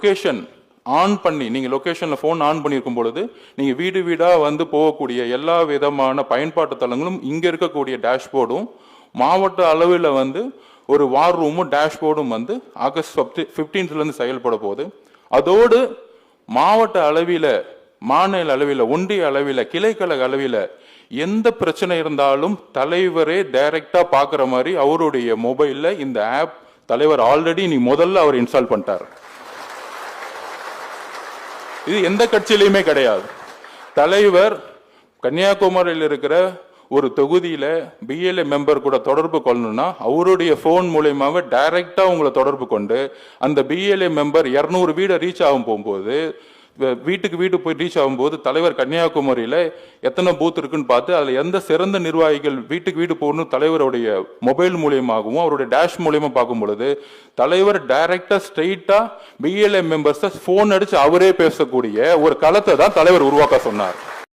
Location on பண்ணி நீங்கள் லொக்கேஷனில் ஃபோன் ஆன் பண்ணியிருக்கும் பொழுது நீங்கள் வீடு வீடாக வந்து போகக்கூடிய எல்லா விதமான பயன்பாட்டு தளங்களும் இங்கே இருக்கக்கூடிய டேஷ்போர்டும் மாவட்ட அளவில் வந்து ஒரு வார் ரூமும் டேஷ்போர்டும் வந்து ஆகஸ்ட் ஃபிஃப்டி ஃபிஃப்டீன்த்லேருந்து செயல்பட போகுது. அதோடு மாவட்ட அளவில் மாநில அளவில் ஒன்றிய அளவில் கிளைக்கழக அளவில் எந்த பிரச்சனை இருந்தாலும் தலைவரே டைரக்டா பார்க்குற மாதிரி அவருடைய மொபைலில் இந்த ஆப் தலைவர் ஆல்ரெடி நீ முதல்ல அவர் இன்ஸ்டால் பண்ணிட்டார். இது எந்த கட்சியிலையுமே கிடையாது. தலைவர் கன்னியாகுமரியில் இருக்கிற ஒரு தொகுதியில் பிஎல்ஏ மெம்பர் கூட தொடர்பு கொள்ளணும்னா அவருடைய ஃபோன் மூலயமாவே டைரக்டா உங்களை தொடர்பு கொண்டு அந்த பிஎல்ஏ மெம்பர் இரநூறு வீடை ரீச் ஆகும் போகும்போது வீட்டுக்கு வீடு போய் ரீச் ஆகும்போது தலைவர் கன்னியாகுமரியில் எத்தனை பூத் இருக்குன்னு பார்த்து அதில் எந்த சிறந்த நிர்வாகிகள் வீட்டுக்கு வீடு போகணும் தலைவருடைய மொபைல் மூலியமாகவும் அவருடைய டேஷ் மூலியமாக பார்க்கும் பொழுது தலைவர் டைரக்டாக ஸ்ட்ரெயிட்டாக பிஎல்ஏ மெம்பர்ஸை ஃபோன் அடித்து அவரே பேசக்கூடிய ஒரு களத்தை தான் தலைவர் உருவாக்க சொன்னார்.